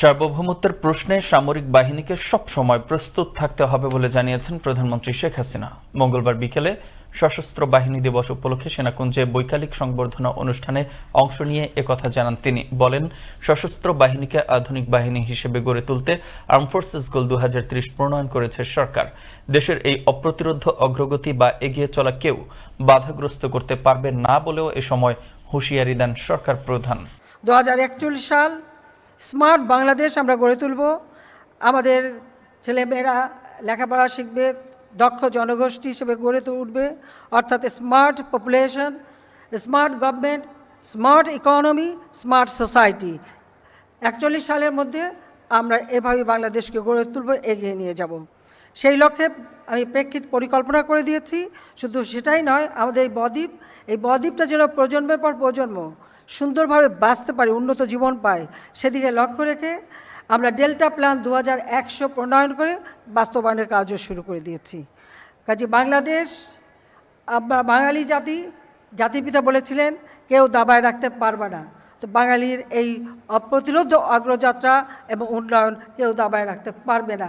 সার্বভৌমত্বের প্রশ্নে সামরিক বাহিনীকে সবসময় প্রস্তুত থাকতে হবে বলে জানিয়েছেন প্রধানমন্ত্রী শেখ হাসিনা। মঙ্গলবার বিকেলে সশস্ত্র বাহিনী দিবস উপলক্ষে সেনাকুঞ্জে বৈকালিক সংবর্ধনা অনুষ্ঠানে অংশ নিয়ে একথা জানান তিনি। বলেন, সশস্ত্র বাহিনীকে আধুনিক বাহিনী হিসেবে গড়ে তুলতে আর্ম ফোর্সেস গোল দু হাজার ত্রিশ প্রণয়ন করেছে সরকার। দেশের এই অপ্রতিরোধ অগ্রগতি বা এগিয়ে চলা কেউ বাধাগ্রস্ত করতে পারবে না বলেও এ সময় হুঁশিয়ারি দেন সরকার প্রধান। দু সাল স্মার্ট বাংলাদেশ আমরা গড়ে তুলব। আমাদের ছেলেমেয়েরা লেখাপড়া শিখবে, দক্ষ জনগোষ্ঠী হিসেবে গড়ে উঠবে অর্থাৎ smart population, smart government, smart economy, smart society. একচল্লিশ সালের মধ্যে আমরা এভাবে বাংলাদেশকে গড়ে তুলব, এগিয়ে নিয়ে যাব। সেই লক্ষ্যে আমি প্রেক্ষিত পরিকল্পনা করে দিয়েছি। শুধু সেটাই নয়, আমাদের এই বদ্বীপ, এই বদ্বীপটা যেন প্রজন্মের পর প্রজন্ম সুন্দরভাবে বাঁচতে পারে, উন্নত জীবন পায় সেদিকে লক্ষ্য রেখে আমরা ডেল্টা প্ল্যান দু হাজার একশো প্রণয়ন করে বাস্তবায়নের কাজও শুরু করে দিয়েছি। কাজে বাংলাদেশ, আমরা বাঙালি জাতি, জাতিপিতা বলেছিলেন, কেউ দাবায় রাখতে পারবে না। তো বাঙালির এই অপ্রতিরোধ অগ্রযাত্রা এবং উন্নয়ন কেউ দাবায় রাখতে পারবে না।